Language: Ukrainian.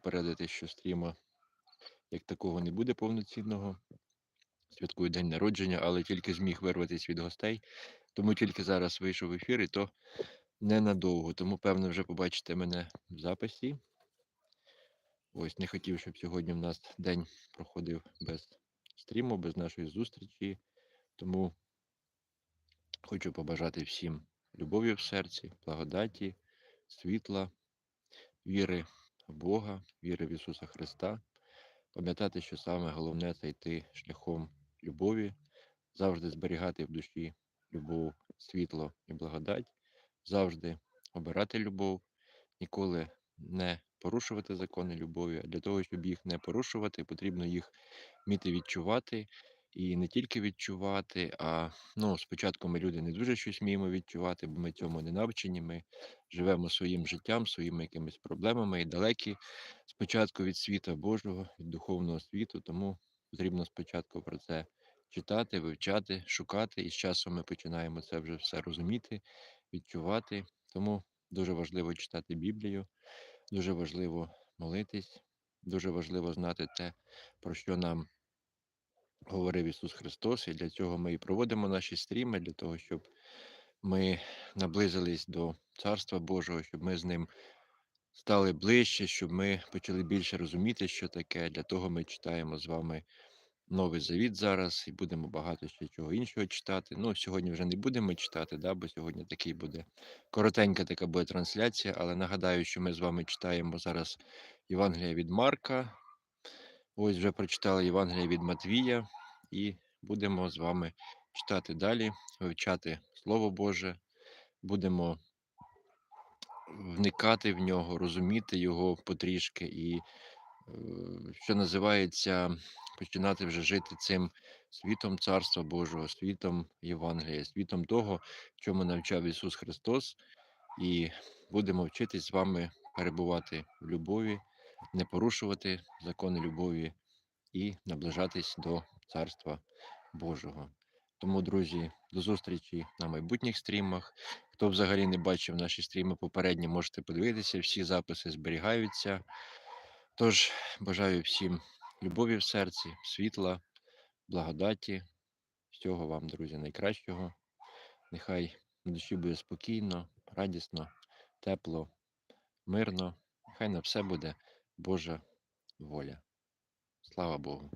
попередити, що стріма як такого не буде повноцінного. Святкую день народження, але тільки зміг вирватися від гостей. Тому тільки зараз вийшов в ефір, і то ненадовго. Тому, певно, вже побачите мене в записі. Ось не хотів, щоб сьогодні в нас день проходив без стріму, без нашої зустрічі. Тому хочу побажати всім любові в серці, благодаті, світла, віри Бога, віри в Ісуса Христа. Пам'ятати, що саме головне це йти шляхом любові, завжди зберігати в душі любов, світло і благодать, завжди обирати любов, ніколи не порушувати закони любові. А для того, щоб їх не порушувати, потрібно їх вміти відчувати. І не тільки відчувати, а ну, спочатку ми люди не дуже щось вміємо відчувати, бо ми цьому не навчені. Ми живемо своїм життям, своїми якимись проблемами і далекі спочатку від світа Божого, від духовного світу. Тому потрібно спочатку про це читати, вивчати, шукати. І з часом ми починаємо це вже все розуміти, відчувати. Тому дуже важливо читати Біблію, дуже важливо молитись, дуже важливо знати те, про що нам говорив Ісус Христос. І для цього ми і проводимо наші стріми, для того, щоб ми наблизились до Царства Божого, щоб ми з ним стали ближче, щоб ми почали більше розуміти, що таке. Для того ми читаємо з вами Новий Завіт зараз і будемо багато ще чого іншого читати. Ну, сьогодні вже не будемо читати, да, бо сьогодні такий буде коротенька така буде трансляція. Але нагадаю, що ми з вами читаємо зараз Євангелія від Марка. Ось вже прочитали Євангелія від Матвія, і будемо з вами читати далі, вивчати Слово Боже, будемо вникати в нього, розуміти його потрішки і, е, що називається, починати вже жити цим світом Царства Божого, світом Євангелія, світом того, чому навчав Ісус Христос, і будемо вчитись з вами перебувати в любові, не порушувати закони любові і наближатись до Царства Божого. Тому, друзі, до зустрічі на майбутніх стрімах. Хто взагалі не бачив наші стріми попередні, можете подивитися, всі записи зберігаються. Тож, бажаю всім любові в серці, світла, благодаті, всього вам, друзі, найкращого. Нехай на душі буде спокійно, радісно, тепло, мирно. Нехай на все буде Божа воля. Слава Богу.